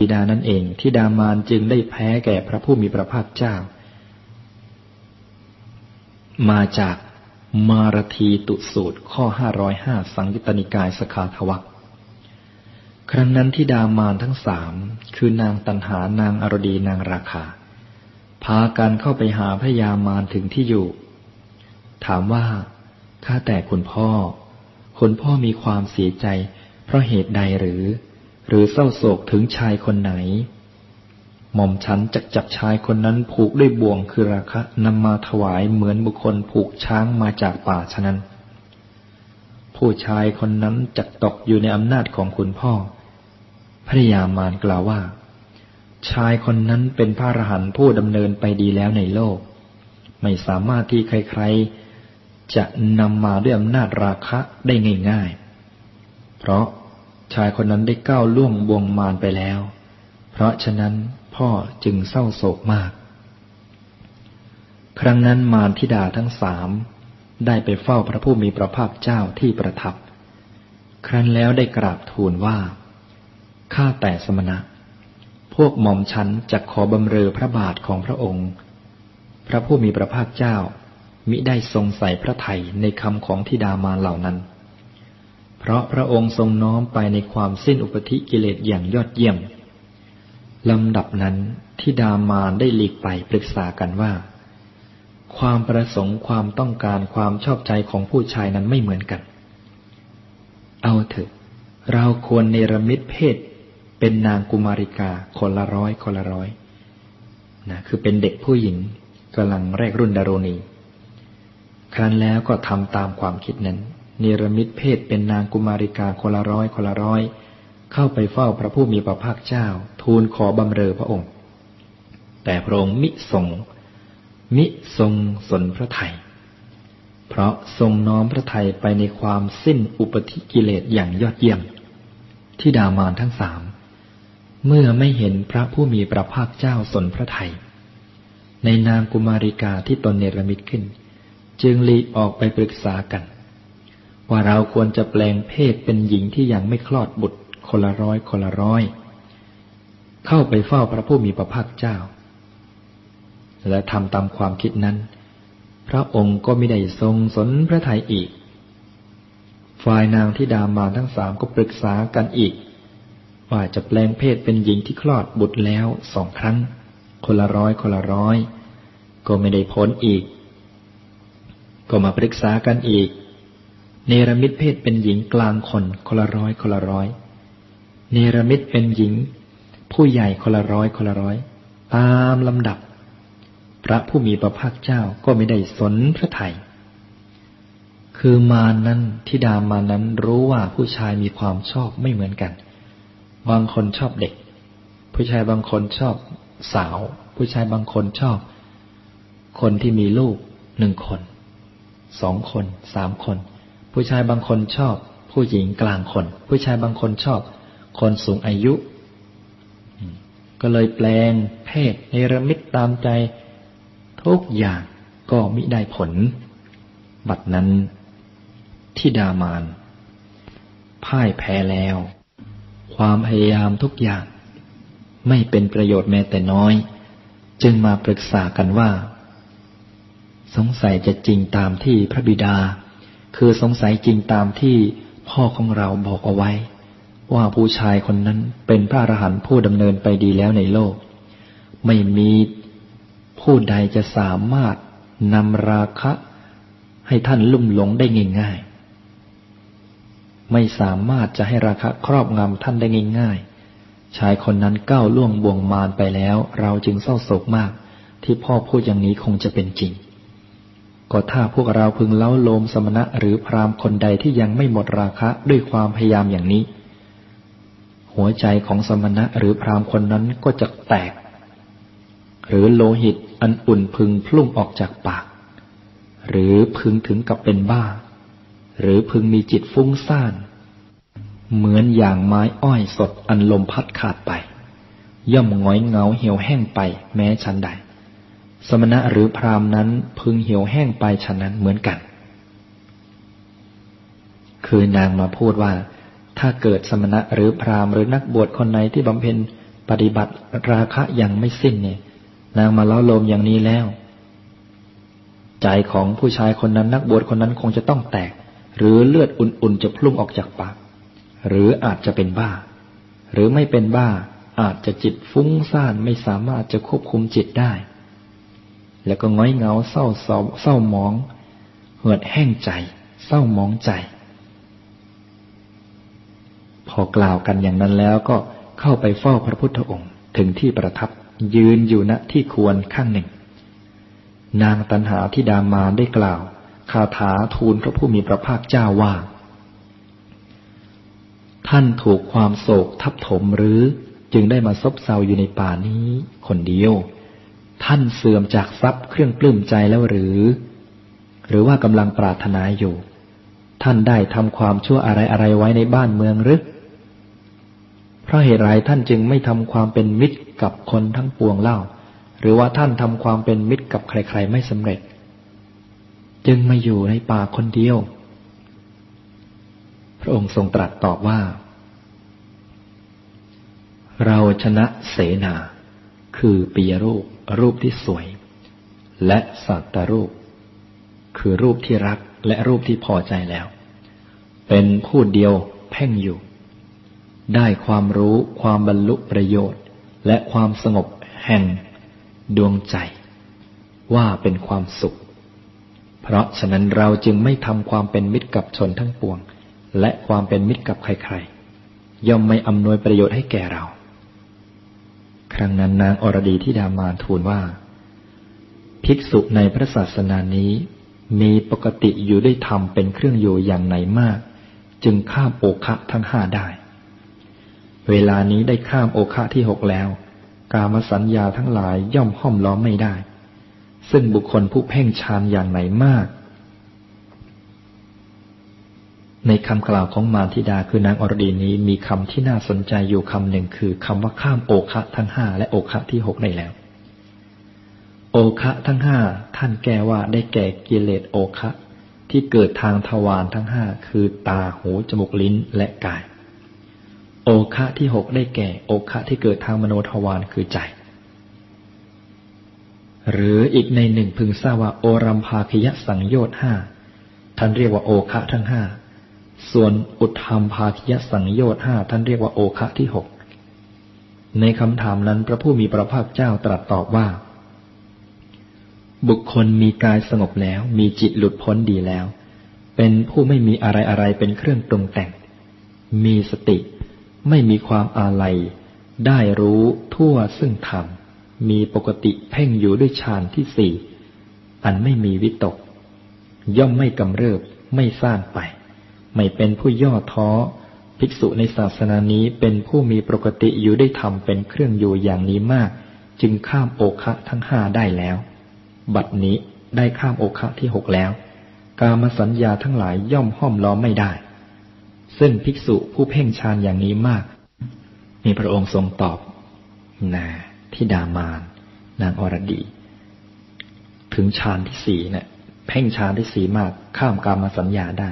บิดานั่นเองที่ดามานจึงได้แพ้แก่พระผู้มีพระภาคเจ้า มาจากมารทีตุสูตรข้อห้าร้อยห้าสังยุตตนิกายสขาทวักครั้งนั้นที่ดามานทั้งสามคือนางตันหานางอรดีนางราคา พากันเข้าไปหาพระยามารถึงที่อยู่ ถามว่าข้าแต่คุณพ่อ คุณพ่อมีความเสียใจ เพราะเหตุใดหรือ หรือเศร้าโศกถึงชายคนไหน หม่อมฉันจักจับชายคนนั้นผูกด้วยบ่วงคือราคะนำมาถวายเหมือนบุคคลผูกช้างมาจากป่าฉะนั้น ผู้ชายคนนั้นจักตกอยู่ในอำนาจของคุณพ่อ พระยามารกล่าวว่า ชายคนนั้นเป็นพระอรหันต์ผู้ดำเนินไปดีแล้วในโลก ไม่สามารถที่ใครๆจะนำมาด้วยอำนาจราคะได้ง่าย ๆ เพราะ ชายคนนั้นได้ก้าวล่วงบวงมารไปแล้ว เพราะฉะนั้นพ่อจึงเศร้าโศกมาก ครั้งนั้นมารธิดาทั้งสามได้ไปเฝ้าพระผู้มีพระภาคเจ้าที่ประทับ ครั้นแล้วได้กราบทูลว่า ข้าแต่สมณะ พวกหม่อมฉันจะขอบำเรอพระบาทของพระองค์ พระผู้มีพระภาคเจ้ามิได้ทรงใส่พระไทยในคำของธิดามาเหล่านั้น เพราะพระองค์ทรงน้อมไปในความสิ้นอุปธิกิเลสอย่างยอดเยี่ยมลำดับนั้นที่ดามานได้หลีกไปปรึกษากันว่า ความประสงค์ความต้องการความชอบใจของผู้ชายนั้นไม่เหมือนกัน เอาเถอะ เราควรเนรมิตเพศ เป็นนางกุมาริกาคนละร้อยคนละร้อยนะคือเป็นเด็กผู้หญิงกำลังแรกรุ่นดารณีครั้นแล้วก็ทำตามความคิดนั้น เนรมิตเพศเป็นนางกุมาริกาคนละร้อยคนละร้อย เข้าไปเฝ้าพระผู้มีพระภาคเจ้า ทูลขอบำเรอพระองค์ แต่พระองค์มิทรง มิทรงสนพระไทยเพราะทรงน้อมพระไทยไปในความสิ้นอุปธิกิเลสอย่างยอดเยี่ยม ที่ดามานทั้งสาม เมื่อไม่เห็นพระผู้มีพระภาคเจ้าสนพระไทยในนางกุมาริกาที่ตนเนรมิตขึ้น จึงลีออกไปปรึกษากัน ว่าเราควรจะแปลงเพศเป็นหญิงที่ยังไม่คลอดบุตรคนละร้อยคนละร้อย เข้าไปเฝ้าพระผู้มีพระภาคเจ้า และทำตามความคิดนั้น พระองค์ก็ไม่ได้ทรงสนพระทัยอีก ฝ่ายนางที่ดามาทั้งสามก็ปรึกษากันอีก ว่าจะแปลงเพศเป็นหญิงที่คลอดบุตรแล้วสองครั้ง คนละร้อยคนละร้อย ก็ไม่ได้ผลอีก ก็มาปรึกษากันอีก เนรมิตเพศเป็นหญิงกลางคนคนละร้อยคนละร้อยเนรมิตเป็นหญิง ผู้ใหญ่คนละร้อยคนละร้อย ตามลำดับ พระผู้มีพระภาคเจ้าก็ไม่ได้สนพระไทยคือมานั้นทิดามานั้นรู้ว่าผู้ชายมีความชอบไม่เหมือนกัน บางคนชอบเด็ก ผู้ชายบางคนชอบสาว ผู้ชายบางคนชอบ คนที่มีลูกหนึ่งคน สองคน สามคน ผู้ชายบางคนชอบ ผู้หญิงกลางคน ผู้ชายบางคนชอบ คนสูงอายุ ก็เลยแปลงเพศในระมิตตามใจ ทุกอย่างก็มิได้ผล บัดนั้นที่ดามาน พ่ายแพ้แล้ว ความพยายามทุกอย่าง ไม่เป็นประโยชน์แม้แต่น้อย จึงมาปรึกษากันว่า สงสัยจะจริงตามที่พระบิดา คือสงสัยจริงตามที่พ่อของเราบอกเอาไว้ ว่าผู้ชายคนนั้นเป็นพระอรหันต์ผู้ดำเนินไปดีแล้วในโลก ไม่มีผู้ใดจะสามารถนำราคะให้ท่านลุ่มหลงได้ง่ายๆ ไม่สามารถจะให้ราคะครอบงำท่านได้ง่ายๆ ชายคนนั้นก้าวล่วงบ่วงมารไปแล้ว เราจึงเศร้าโศกมาก ที่พ่อพูดอย่างนี้คงจะเป็นจริง ก็ถ้าพวกเราพึงเล้าโลมสมณะหรือพรามคนใดที่ยังไม่หมดราคะด้วยความพยายามอย่างนี้ หัวใจของสมณะหรือพรามคนนั้นก็จะแตก หรือโลหิตอันอุ่นพึงพลุ่งออกจากปาก หรือพึงถึงกับเป็นบ้า หรือพึงมีจิตฟุ้งซ่าน เหมือนอย่างไม้อ้อยสดอันลมพัดขาดไป ย่อมง้อยเงาเหี่ยวแห้งไปแม้ชันใด สมณะหรือพรามนั้นพึงเหี่ยวแห้งไปฉะนั้นเหมือนกัน คือนางมาพูดว่า ถ้าเกิดสมณะหรือพรามหรือนักบวชคนไหนที่บำเพ็ญปฏิบัติราคะยังไม่สิ้นเนี่ย นางมาเล้อโลมอย่างนี้แล้ว ใจของผู้ชายคนนั้นนักบวชคนนั้นคงจะต้องแตก หรือเลือดอุ่นๆจะพุ่งออกจากปากหรืออาจจะเป็นบ้า หรือไม่เป็นบ้าอาจจะจิตฟุ้งซ่านไม่สามารถจะควบคุมจิตได้ แล้วก็ง้อยเงาเศร้าเศร้าเศร้ามอง เหือดแห้งใจ เศร้ามองใจ พอกล่าวกันอย่างนั้นแล้วก็เข้าไปเฝ้าพระพุทธองค์ถึงที่ประทับยืนอยู่ณที่ควรข้างหนึ่ง นางตันหาที่ดามาได้กล่าว คาถาทูลพระผู้มีพระภาคเจ้าว่า ท่านถูกความโศกทับถมหรือจึงได้มาซบเซาอยู่ในป่านี้คนเดียว ท่านเสื่อมจากทรัพย์เครื่องปลื้มใจแล้วหรือ หรือว่ากำลังปรารถนาอยู่ ท่านได้ทำความชั่วอะไรอะไรไว้ในบ้านเมืองหรือเพราะเหตุไรท่านจึงไม่ทำความเป็นมิตรกับคนทั้งปวงเล่า หรือว่าท่านทำความเป็นมิตรกับใคร ๆ ไม่สำเร็จ จึงมาอยู่ในป่าคนเดียว พระองค์ทรงตรัสตอบว่า เราชนะเสนา คือปียรูป รูปที่สวย และสัตตรูป คือรูปที่รักและรูปที่พอใจแล้ว เป็นผู้เดียวเพ่งอยู่ ได้ความรู้ความบรรลุประโยชน์ และความสงบแห่งดวงใจ ว่าเป็นความสุข เพราะฉะนั้นเราจึงไม่ทำความเป็นมิตรกับชนทั้งปวง และความเป็นมิตรกับใครๆย่อมไม่อำนวยประโยชน์ให้แก่เรา ครั้งนั้นนางอรดีที่ดามานทูลว่า ภิกษุในพระศาสนานี้ มีปกติอยู่ด้วยธรรมเป็นเครื่องอยู่อย่างไหนมาก จึงข้ามโอคะทั้งห้าได้ เวลานี้ได้ข้ามโอคะที่หกแล้ว กามสัญญาทั้งหลายย่อมห้อมล้อมไม่ได้ ซึ่งบุคคลผู้เพ่งฌานอย่างไหนมาก ในคำกล่าวของมารธิดาคือนางอรดีนี้มีคำที่น่าสนใจอยู่คำหนึ่งคือคำว่าข้ามโอคะทั้งห้าและโอคะที่หกได้แล้ว โอคะทั้งห้าท่านแก้ว่าได้แก่กิเลสโอคะที่เกิดทางทวารทั้งห้าคือตาหูจมูกลิ้นและกาย โอคะที่หกได้แก่โอคะที่เกิดทางมโนทวารคือใจ หรืออีกในหนึ่งพึงทราบว่าโอรัมภาคยสังโยชน์ห้าท่านเรียกว่าโอคะทั้งห้า ส่วนอุทธรรมภาคยสังโยชน์ห้าท่านเรียกว่าโอคะที่หกในคำถามนั้นพระผู้มีพระภาคเจ้าตรัสตอบว่า บุคคลมีกายสงบแล้ว มีจิตหลุดพ้นดีแล้ว เป็นผู้ไม่มีอะไรอะไรเป็นเครื่องปรุงแต่ง มีสติ ไม่มีความอาลัย ได้รู้ทั่วซึ่งธรรม มีปกติเพ่งอยู่ด้วยฌานที่สี่ อันไม่มีวิตก ย่อมไม่กำเริบไม่สร้างไป ไม่เป็นผู้ย่อท้อ ภิกษุในศาสนานี้เป็นผู้มีปกติอยู่ได้ทำเป็นเครื่องอยู่อย่างนี้มาก จึงข้ามโอคะทั้งห้าได้แล้ว บัดนี้ได้ข้ามโอคะที่หกแล้ว กามสัญญาทั้งหลายย่อมห้อมล้อมไม่ได้ ซึ่งภิกษุผู้เพ่งฌานอย่างนี้มาก มีพระองค์ทรงตอบนาที่ดามาน นางอรดี ถึงฌานที่สี่เนะี่ยเพ่งฌานที่สี่มากข้ามกามาสัญญาได้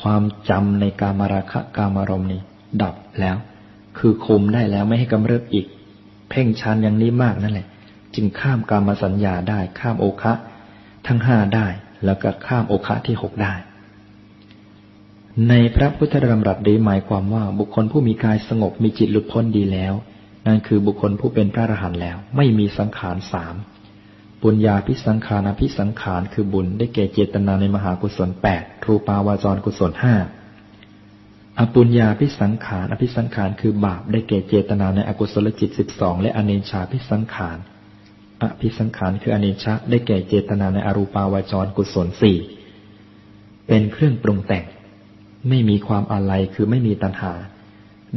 ความจำในกามาราคะกามารมณ์นี้ดับแล้ว คือคุมได้แล้วไม่ให้กำเริบอีก เพ่งฌานอย่างนี้มากนั่นแหละ จึงข้ามกามสัญญาได้ ข้ามโอคะ ทั้งห้าได้ แล้วก็ข้ามโอคะที่หกได้ ในพระพุทธธรรมรัตนี้หมายความว่าบุคคลผู้มีกายสงบมีจิตหลุดพ้นดีแล้ว นั่นคือบุคคลผู้เป็นพระอรหันต์แล้ว ไม่มีสังขารสาม บุญญาพิสังขารอภิสังขารคือบุญได้แก่เจตนาในมหากุศลแปดรูปาวาจรกุศลห้าอปุญญาพิสังขารอภิสังขารคือบาปได้แก่เจตนาในอกุศลจิตสิบสองและอเนชาพิสังขารอภิสังขารคืออเนชาได้แก่เจตนาในอรูปาวาจรกุศลสี่เป็นเครื่องปรุงแต่ง ไม่มีความอะไรคือไม่มีตัณหา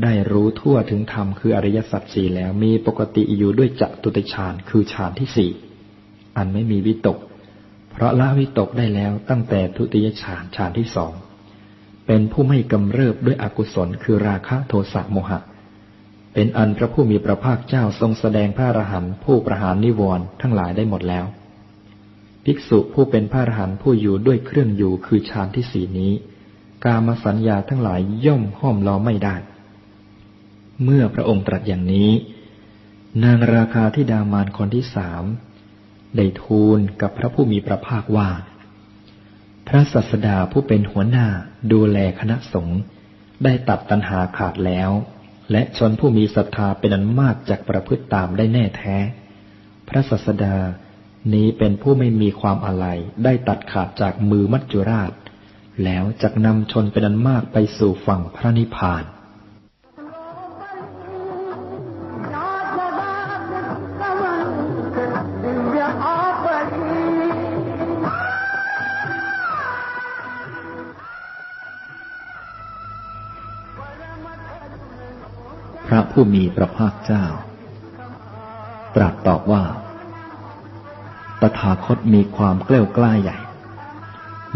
ได้รู้ทั่วถึงธรรมคืออริยสัจสี่แล้วมีปกติอยู่ด้วยจัตุติฌานคือฌานที่สี่ อันไม่มีวิตก เพราะละวิตกได้แล้วตั้งแต่ทุติยฌานฌานที่สองเป็นผู้ไม่กำเริบด้วยอกุศลคือราคะโทสะโมหะ เป็นอันพระผู้มีพระภาคเจ้าทรงแสดงพระอรหันต์ผู้ประหารนิวรณ์ทั้งหลายได้หมดแล้ว ภิกษุผู้เป็นพระอรหันต์ผู้อยู่ด้วยเครื่องอยู่คือฌานที่สี่นี้ กามสัญญาทั้งหลายย่อมห้อมล้อมไม่ได้ เมื่อพระองค์ตรัสอย่างนี้ นางราคาที่ดามานคนที่สาม ได้ทูลกับพระผู้มีพระภาคว่า พระสัสดาผู้เป็นหัวหน้าดูแลคณะสงฆ์ได้ตัดตัณหาขาดแล้ว และชนผู้มีศรัทธาเป็นอันมากจากประพฤติตามได้แน่แท้ พระสัสดานี้เป็นผู้ไม่มีความอะไรได้ตัดขาดจากมือมัจจุราช แล้วจักนำชนเป็นอันมากไปสู่ฝั่งพระนิพพาน ผู้มีพระภาคเจ้า ตรัสตอบว่า ตถาคตมีความเกล้วกล้าใหญ่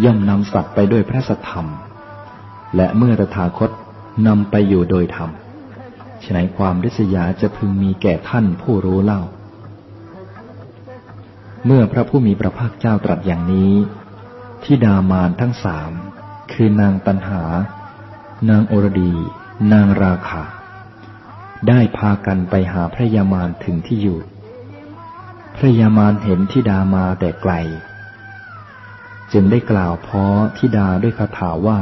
ย่อมนำสัตว์ไปด้วยพระสธรรม และเมื่อตถาคตนำไปอยู่โดยธรรมฉนัยความริษยาจะพึงมีแก่ท่านผู้รู้เล่า เมื่อพระผู้มีพระภาคเจ้าตรัสอย่างนี้ที่ดามานทั้งสาม คือนางตันหา นางโอรดี นางราคา ได้พากันไปหาพระยามารถึงที่อยู่ พระยามารเห็นทิดามาแต่ไกล จึงได้กล่าวพ้อทิดาด้วยคาถาว่า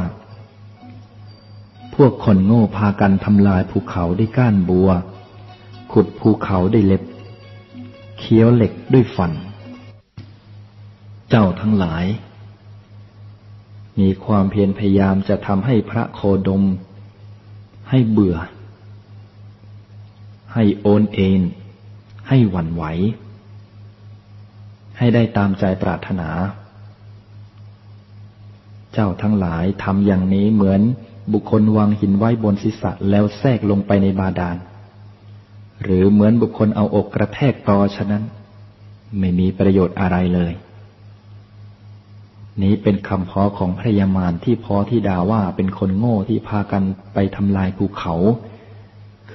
พวกคนโง่พากันทำลายภูเขาด้วยก้านบัว ขุดภูเขาด้วยเล็บ เคี้ยวเหล็กด้วยฟัน เจ้าทั้งหลาย มีความเพียรพยายามจะทำให้พระโคดม ให้เบื่อ ให้โอนเอ็นให้หวั่นไหว ให้ได้ตามใจปรารถนา เจ้าทั้งหลายทำอย่างนี้เหมือนบุคคลวางหินไว้บนศีรษะแล้วแทรกลงไปในบาดาล หรือเหมือนบุคคลเอาอกกระแทกตอฉะนั้น ไม่มีประโยชน์อะไรเลย นี้เป็นคำพ้อของพระยามารที่พ้อที่ด่าว่าเป็นคนโง่ที่พากันไปทำลายภูเขา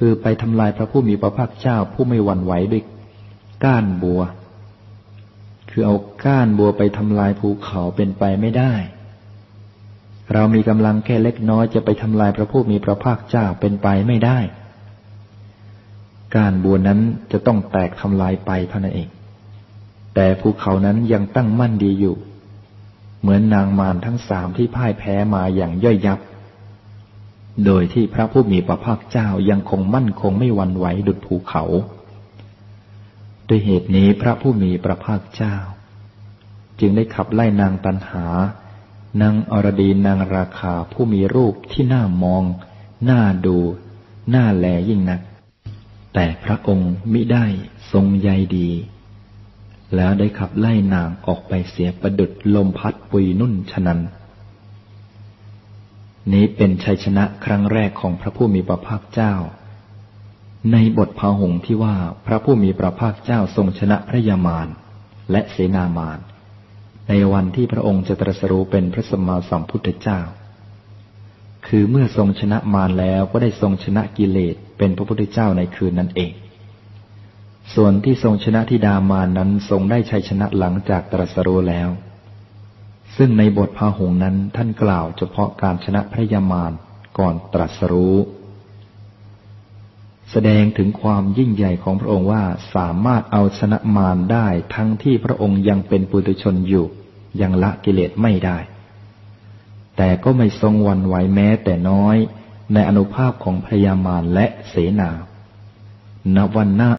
คือไปทำลายพระผู้มีพระภาคเจ้าผู้ไม่หวั่นไหวด้วยก้านบัว คือเอาก้านบัวไปทำลายภูเขาเป็นไปไม่ได้ เรามีกำลังแค่เล็กน้อยจะไปทำลายพระผู้มีพระภาคเจ้าเป็นไปไม่ได้ ก้านบัวนั้นจะต้องแตกทำลายไปเท่านั้นเอง แต่ภูเขานั้นยังตั้งมั่นดีอยู่ เหมือนนางมารทั้งสามที่พ่ายแพ้มาอย่างย่อยยับ โดยที่พระผู้มีพระภาคเจ้ายังคงมั่นคงไม่วันไหวดุจภูเขา ด้วยเหตุนี้พระผู้มีพระภาคเจ้า จึงได้ขับไล่นางตันหานางอรดีนางราคาผู้มีรูปที่น่ามอง น่าดู น่าแลยิ่งนัก แต่พระองค์มิได้ทรงใยดี แล้วได้ขับไล่นางออกไปเสียประดุดลมพัดปุยนุ่นฉะนั้น นี้เป็นชัยชนะครั้งแรกของพระผู้มีพระภาคเจ้า ในบทพาหงที่ว่าพระผู้มีพระภาคเจ้าทรงชนะพระยามารและเสนามารในวันที่พระองค์จะตรัสรู้เป็นพระสัมมาสัมพุทธเจ้า คือเมื่อทรงชนะมารแล้วก็ได้ทรงชนะกิเลสเป็นพระพุทธเจ้าในคืนนั้นเอง ส่วนที่ทรงชนะทิดามารนั้นทรงได้ชัยชนะหลังจากตรัสรู้แล้ว ซึ่งในบทพาหงนั้นท่านกล่าวเฉพาะการชนะพระยามารก่อนตรัสรู้ แสดงถึงความยิ่งใหญ่ของพระองค์ว่าสามารถเอาชนะมารได้ทั้งที่พระองค์ยังเป็นปุถุชนอยู่ ยังละกิเลสไม่ได้ แต่ก็ไม่ทรงวันไหวแม้แต่น้อยในอนุภาพของพระยามารและเสนาณวันหน้า